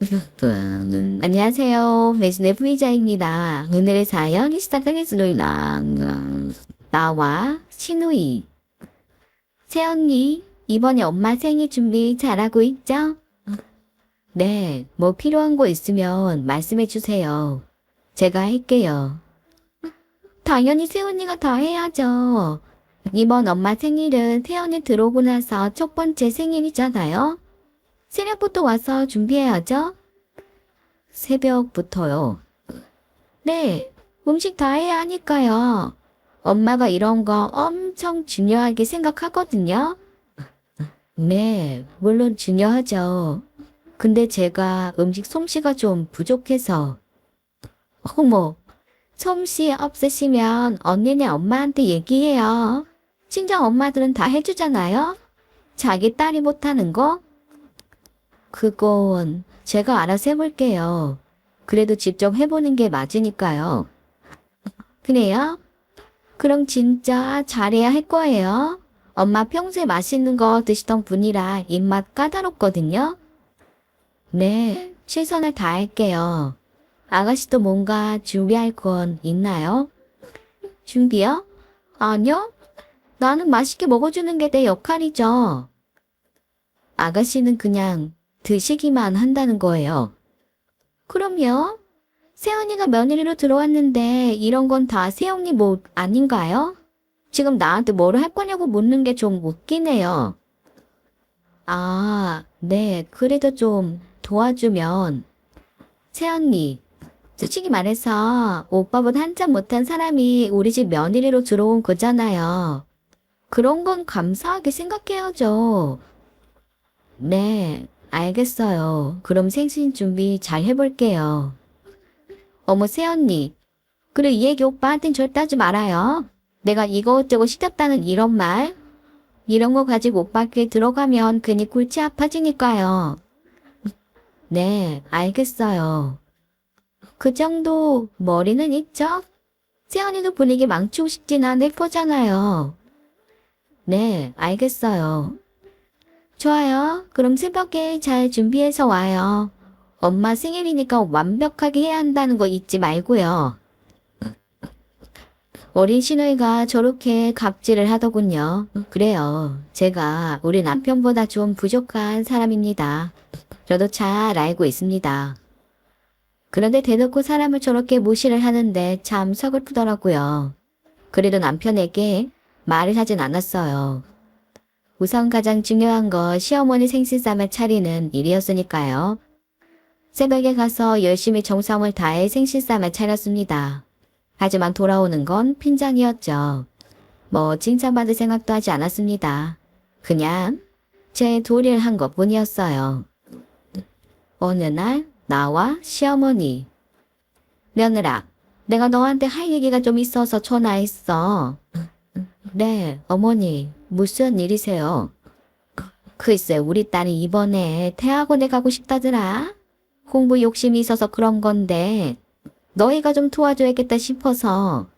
음, 안녕하세요. 매순의 부의자입니다. 오늘의 사연 시작하겠습니다. 음, 나와 신우이. 새언니, 이번에 엄마 생일 준비 잘하고 있죠? 네, 뭐 필요한 거 있으면 말씀해 주세요. 제가 할게요. 당연히 새언니가 다 해야죠. 이번 엄마 생일은 새언니 들어오고 나서 첫 번째 생일이잖아요. 새벽부터 와서 준비해야죠. 새벽부터요. 네, 음식 다 해야 하니까요. 엄마가 이런 거 엄청 중요하게 생각하거든요. 네, 물론 중요하죠. 근데 제가 음식 솜씨가 좀 부족해서. 어머, 솜씨 없으시면 언니네 엄마한테 얘기해요. 친정 엄마들은 다 해주잖아요. 자기 딸이 못하는 거? 그건 제가 알아서 해볼게요. 그래도 직접 해보는 게 맞으니까요. 그래요? 그럼 진짜 잘해야 할 거예요. 엄마 평소에 맛있는 거 드시던 분이라 입맛 까다롭거든요. 네, 최선을 다할게요. 아가씨도 뭔가 준비할 건 있나요? 준비요? 아니요. 나는 맛있게 먹어주는 게 내 역할이죠. 아가씨는 그냥 드시기만 한다는 거예요. 그럼요. 새언니가 며느리로 들어왔는데 이런 건다 새언니 못 아닌가요? 지금 나한테 뭐를 할 거냐고 묻는 게 좀 웃기네요. 아, 네. 그래도 좀 도와주면. 새언니, 솔직히 말해서 오빠보다 한참 못한 사람이 우리 집 며느리로 들어온 거잖아요. 그런 건 감사하게 생각해야죠. 네, 알겠어요. 그럼 생신 준비 잘 해볼게요. 어머, 새언니. 그래, 이 얘기 오빠한텐 절대 하지 말아요. 내가 이거저거 시켰다는 이런 말. 이런 거 가지고 오빠께 들어가면 괜히 골치 아파지니까요. 네, 알겠어요. 그 정도 머리는 있죠? 새언니도 분위기 망치고 싶진 않을 거잖아요. 네, 알겠어요. 좋아요. 그럼 새벽에 잘 준비해서 와요. 엄마 생일이니까 완벽하게 해야 한다는 거 잊지 말고요. 어린 신우이가 저렇게 갑질을 하더군요. 그래요. 제가 우리 남편보다 좀 부족한 사람입니다. 저도 잘 알고 있습니다. 그런데 대놓고 사람을 저렇게 무시를 하는데 참 서글프더라고요. 그래도 남편에게 말을 하진 않았어요. 우선 가장 중요한 거 시어머니 생신상을 차리는 일이었으니까요. 새벽에 가서 열심히 정성을 다해 생신상을 차렸습니다. 하지만 돌아오는 건 핀장이었죠. 뭐 칭찬받을 생각도 하지 않았습니다. 그냥 제 도리를 한 것뿐이었어요. 어느 날 나와 시어머니 며느라 내가 너한테 할 얘기가 좀 있어서 전화했어. 네, 어머니, 무슨 일이세요? 글쎄, 우리 딸이 이번에 대학원에 가고 싶다더라. 공부 욕심이 있어서 그런 건데, 너희가 좀 도와줘야겠다 싶어서.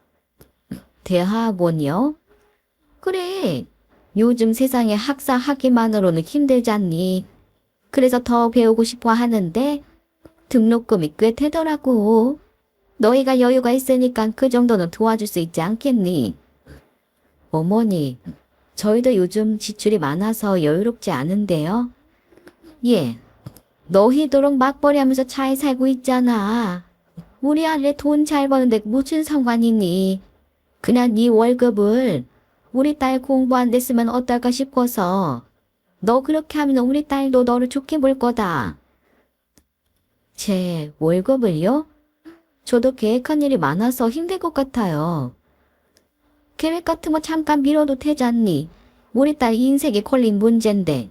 대학원이요? 그래, 요즘 세상에 학사 하기만으로는 힘들잖니. 그래서 더 배우고 싶어 하는데, 등록금이 꽤 되더라고. 너희가 여유가 있으니까 그 정도는 도와줄 수 있지 않겠니? 어머니, 저희도 요즘 지출이 많아서 여유롭지 않은데요. 예, 너희도록 맞벌이 하면서 잘 살고 있잖아. 우리 아들 돈잘 버는데 무슨 상관이니? 그냥 네 월급을 우리 딸 공부 안 됐으면 어떨까 싶어서 너 그렇게 하면 우리 딸도 너를 좋게 볼 거다. 제 월급을요? 저도 계획한 일이 많아서 힘들 것 같아요. 계획 같은 거 잠깐 미뤄도 되잖니. 우리 딸 인생에 걸린 문제인데.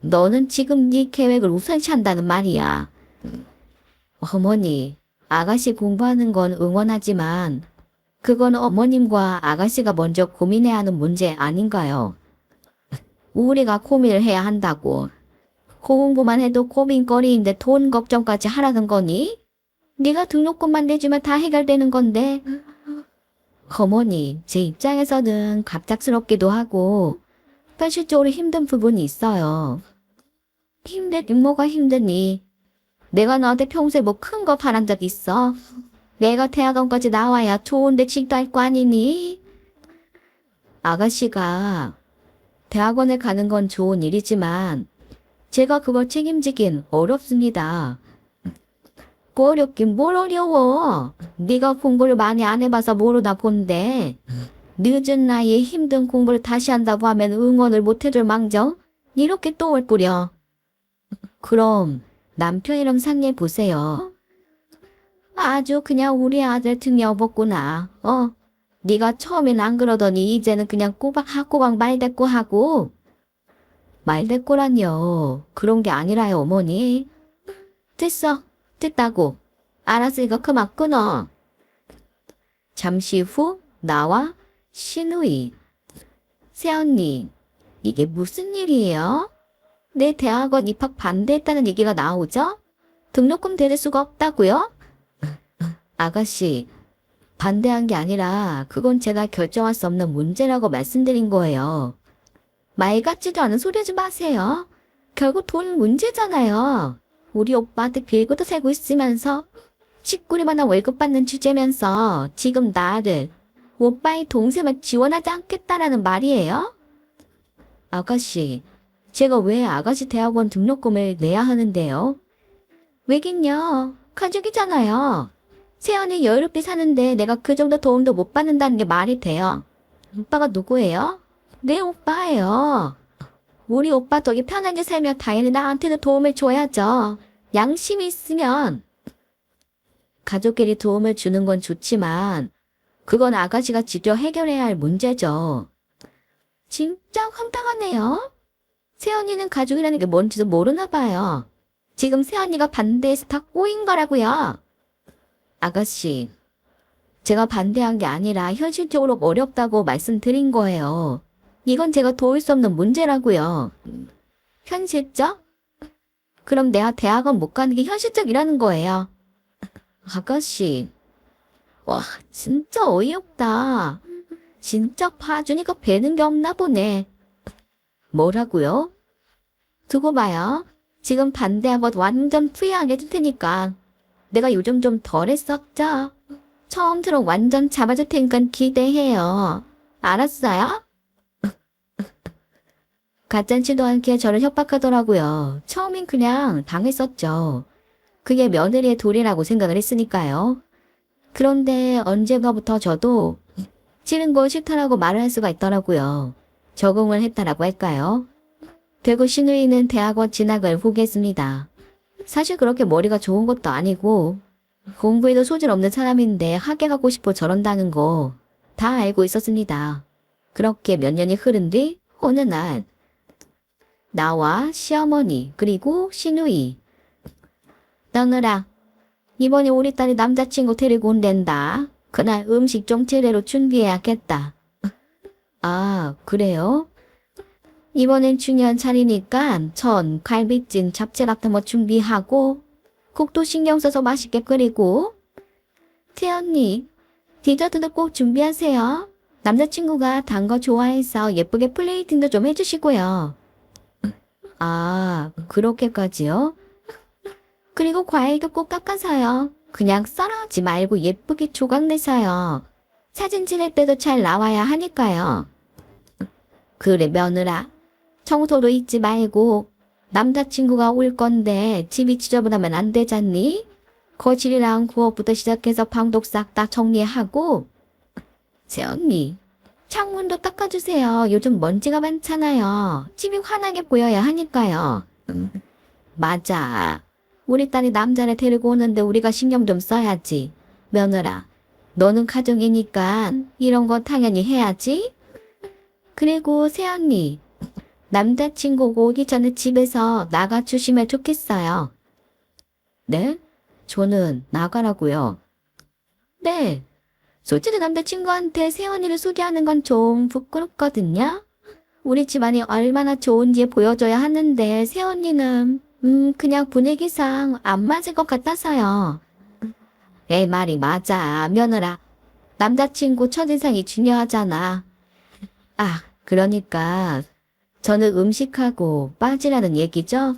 너는 지금 네 계획을 우선시 한다는 말이야. 어머니, 아가씨 공부하는 건 응원하지만 그건 어머님과 아가씨가 먼저 고민해야 하는 문제 아닌가요? 우리가 고민을 해야 한다고. 공부만 해도 고민거리인데 돈 걱정까지 하라는 거니? 네가 등록금만 내주면 다 해결되는 건데 어머니, 제 입장에서는 갑작스럽기도 하고 현실적으로 힘든 부분이 있어요. 힘든 뭐가 힘드니? 내가 너한테 평소에 뭐 큰 거 바란 적 있어? 내가 대학원까지 나와야 좋은데 직도 할 거 아니니? 아가씨가 대학원에 가는 건 좋은 일이지만 제가 그걸 책임지긴 어렵습니다. 뭐 어렵긴 뭘 어려워. 네가 공부를 많이 안 해봐서 모르나 본데 늦은 나이에 힘든 공부를 다시 한다고 하면 응원을 못 해줄 망정 이렇게 또 올 꾸려. 그럼 남편이랑 상의해 보세요. 아주 그냥 우리 아들 등 여봤구나. 어, 네가 처음엔 안 그러더니 이제는 그냥 꼬박하꼬박 말대꾸 하고. 말대꾸란요. 그런 게 아니라요, 어머니. 됐어. 됐다고. 알았으니까 그만 끊어. 잠시 후 나와 신우이. 새언니, 이게 무슨 일이에요? 내 대학원 입학 반대했다는 얘기가 나오죠? 등록금 대릴 수가 없다고요? 아가씨, 반대한 게 아니라 그건 제가 결정할 수 없는 문제라고 말씀드린 거예요. 말 같지도 않은 소리 하지 마세요. 결국 돈 문제잖아요. 우리 오빠한테 빌고도 살고 있으면서 식구리만한 월급 받는 주제면서 지금 나를 오빠의 동생을 지원하지 않겠다라는 말이에요? 아가씨, 제가 왜 아가씨 대학원 등록금을 내야 하는데요? 왜긴요? 가족이잖아요. 세연이 여유롭게 사는데 내가 그 정도 도움도 못 받는다는 게 말이 돼요. 오빠가 누구예요? 내 오빠예요. 우리 오빠 덕에 편하게 살면 당연히 나한테도 도움을 줘야죠. 양심이 있으면. 가족끼리 도움을 주는 건 좋지만 그건 아가씨가 직접 해결해야 할 문제죠. 진짜 황당하네요. 세연이는 가족이라는 게 뭔지도 모르나 봐요. 지금 세연이가 반대해서 다 꼬인 거라고요. 아가씨, 제가 반대한 게 아니라 현실적으로 어렵다고 말씀드린 거예요. 이건 제가 도울 수 없는 문제라고요. 현실적? 그럼 내가 대학원 못 가는 게 현실적이라는 거예요. 아가씨, 와, 진짜 어이없다. 진짜 봐주니까 배는 게 없나 보네. 뭐라고요? 두고 봐요. 지금 반대한 것 완전 프리하게 해줄 테니까. 내가 요즘 좀 덜 했었죠? 처음처럼 완전 잡아줄 테니까 기대해요. 알았어요? 가짠치도 않게 저를 협박하더라고요. 처음엔 그냥 당했었죠. 그게 며느리의 도리라고 생각을 했으니까요. 그런데 언젠가부터 저도 싫은 거 싫다라고 말을 할 수가 있더라고요. 적응을 했다라고 할까요? 결국 신우이는 대학원 진학을 포기했습니다. 사실 그렇게 머리가 좋은 것도 아니고 공부에도 소질 없는 사람인데 학교 가고 싶어 저런다는 거 다 알고 있었습니다. 그렇게 몇 년이 흐른 뒤 어느 날 나와 시어머니 그리고 신우이 너느라 이번에 우리 딸이 남자친구 데리고 온댄다. 그날 음식 좀 제대로 준비해야겠다. 아 그래요? 이번엔 중요한 차리니까 전, 갈비찜, 잡채 같은 거 준비하고 국도 신경 써서 맛있게 끓이고 태연니 디저트도 꼭 준비하세요. 남자친구가 단 거 좋아해서 예쁘게 플레이팅도 좀 해주시고요. 아 그렇게까지요? 그리고 과일도 꼭 깎아서요. 그냥 썰어지 말고 예쁘게 조각 내서요. 사진 찍을 때도 잘 나와야 하니까요. 그래 며느라 청소도 잊지 말고 남자친구가 올 건데 집이 지저분하면 안 되잖니? 거실이랑 부엌부터 시작해서 방도 싹 다 정리하고 새언니 창문도 닦아주세요. 요즘 먼지가 많잖아요. 집이 환하게 보여야 하니까요. 음, 맞아. 우리 딸이 남자를 데리고 오는데 우리가 신경 좀 써야지. 며느라, 너는 가정이니까 이런 거 당연히 해야지. 그리고 새언니, 남자친구 오기 전에 집에서 나가주시면 좋겠어요. 네? 저는 나가라고요. 네. 솔직히 남자친구한테 새언니를 소개하는 건 좀 부끄럽거든요. 우리 집안이 얼마나 좋은지 보여줘야 하는데 새언니는 음 그냥 분위기상 안 맞을 것 같아서요. 내 말이 맞아 며느라. 남자친구 첫인상이 중요하잖아. 아 그러니까 저는 음식하고 빠지라는 얘기죠?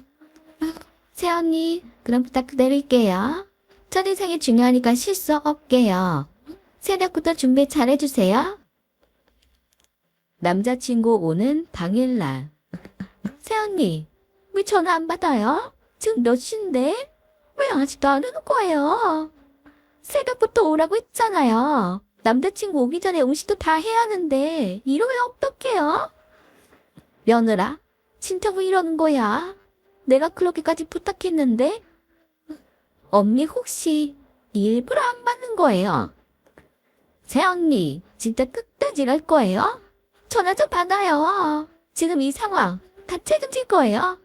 새언니, 그럼 부탁드릴게요. 첫인상이 중요하니까 실수 없게요. 새벽부터 준비 잘해주세요. 남자친구 오는 당일날. 새언니, 왜 전화 안 받아요? 지금 몇 시인데? 왜 아직도 안 오는 거예요? 새벽부터 오라고 했잖아요. 남자친구 오기 전에 음식도 다 해야 하는데 이러면 어떡해요? 며느라, 진짜 왜 이러는 거야? 내가 그렇게까지 부탁했는데? 언니 혹시 일부러 안 받는 거예요? 새 언니, 진짜 끝까지 갈 거예요? 전화 좀 받아요. 지금 이 상황 다 책임질 거예요.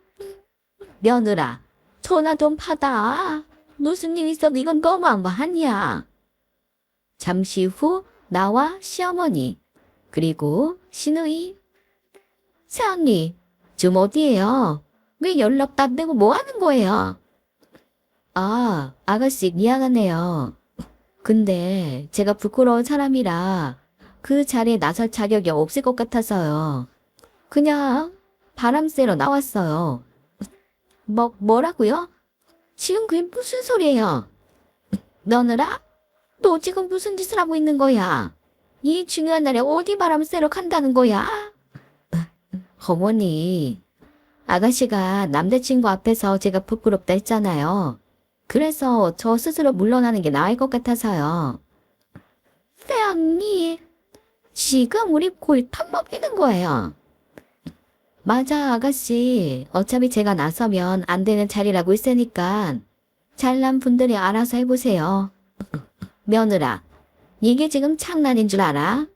며느라, 전화 좀 받아. 무슨 일 있어도 이건 너무한 거 아니야. 잠시 후 나와 시어머니 그리고 신우이 새 언니 지금 어디에요? 왜 연락도 안 되고 뭐 하는 거예요? 아 아가씨 미안하네요. 근데 제가 부끄러운 사람이라 그 자리에 나설 자격이 없을 것 같아서요. 그냥 바람 쐬러 나왔어요. 뭐 뭐라고요? 지금 그게 무슨 소리예요? 너느라? 너 지금 무슨 짓을 하고 있는 거야? 이 중요한 날에 어디 바람 쐬러 간다는 거야? 어머니, 아가씨가 남자친구 앞에서 제가 부끄럽다 했잖아요. 그래서 저 스스로 물러나는 게 나을 것 같아서요. 새언니, 지금 우리 골탕 먹이는 거예요. 맞아, 아가씨. 어차피 제가 나서면 안 되는 자리라고 있으니까 잘난 분들이 알아서 해보세요. 며느라, 이게 지금 장난인 줄 알아?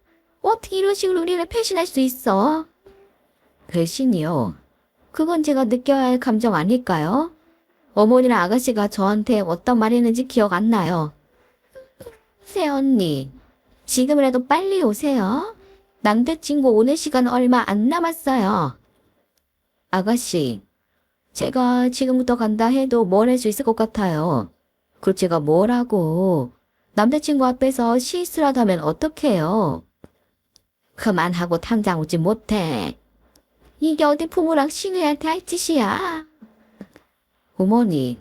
어떻게 이런 식으로 우리를 배신할 수 있어? 배신이요? 그건 제가 느껴야 할 감정 아닐까요? 어머니랑 아가씨가 저한테 어떤 말 했는지 기억 안 나요. 새 언니, 지금이라도 빨리 오세요. 남자친구 오는 시간 얼마 안 남았어요. 아가씨, 제가 지금부터 간다 해도 뭘 할 수 있을 것 같아요. 그 제가 뭐라고 남자친구 앞에서 실수라도 하면 어떡해요? 그만하고 당장 오지 못해. 이게 어디 부모랑 시누이한테 할 짓이야. 어머니,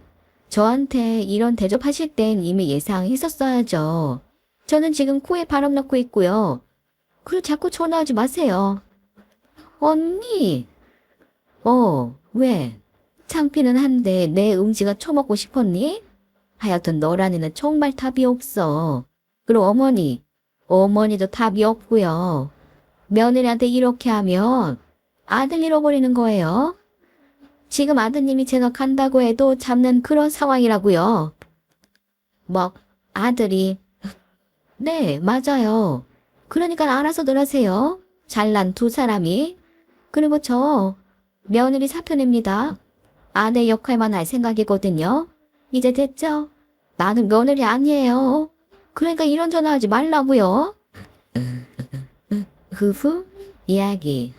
저한테 이런 대접하실 땐 이미 예상했었어야죠. 저는 지금 코에 바람 넣고 있고요. 그리고 자꾸 전화하지 마세요. 언니! 어, 왜? 창피는 한데 내 음지가 처먹고 싶었니? 하여튼 너란에는 정말 답이 없어. 그리고 어머니, 어머니도 답이 없고요. 며느리한테 이렇게 하면 아들 잃어버리는 거예요. 지금 아드님이 간다고 해도 잡는 그런 상황이라고요. 뭐, 아들이. 네, 맞아요. 그러니까 알아서들 하세요. 잘난 두 사람이. 그리고 저 며느리 사표냅니다. 아내 역할만 할 생각이거든요. 이제 됐죠? 나는 며느리 아니에요. 그러니까 이런 전화하지 말라고요. 후후 이야기.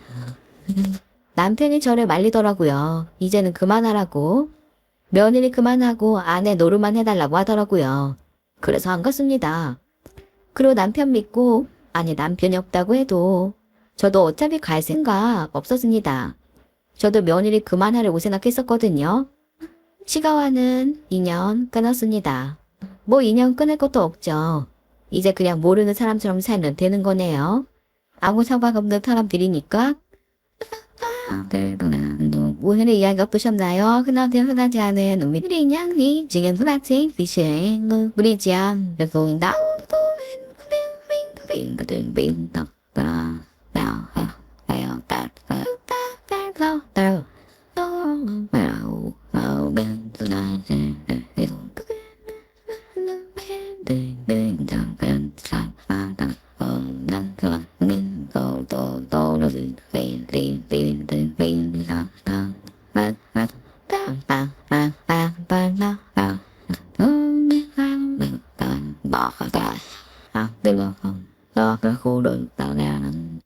남편이 저를 말리더라고요. 이제는 그만하라고. 며느리 그만하고 아내 노릇만 해달라고 하더라고요. 그래서 안 갔습니다. 그리고 남편 믿고 아니 남편이 없다고 해도 저도 어차피 갈 생각 없었습니다. 저도 며느리 그만하려고 생각했었거든요. 치가와는 2년 끊었습니다. 뭐 2년 끊을 것도 없죠. 이제 그냥 모르는 사람처럼 살면 되는 거네요. 아무 상관 없는 사람들이니까. 오늘의 이야기 어떠셨나요? 흔하게 흔하지 않은 우리들의 인양이 지금 흔하지 비시의 우리지 않 보인다. 아, 아, 아.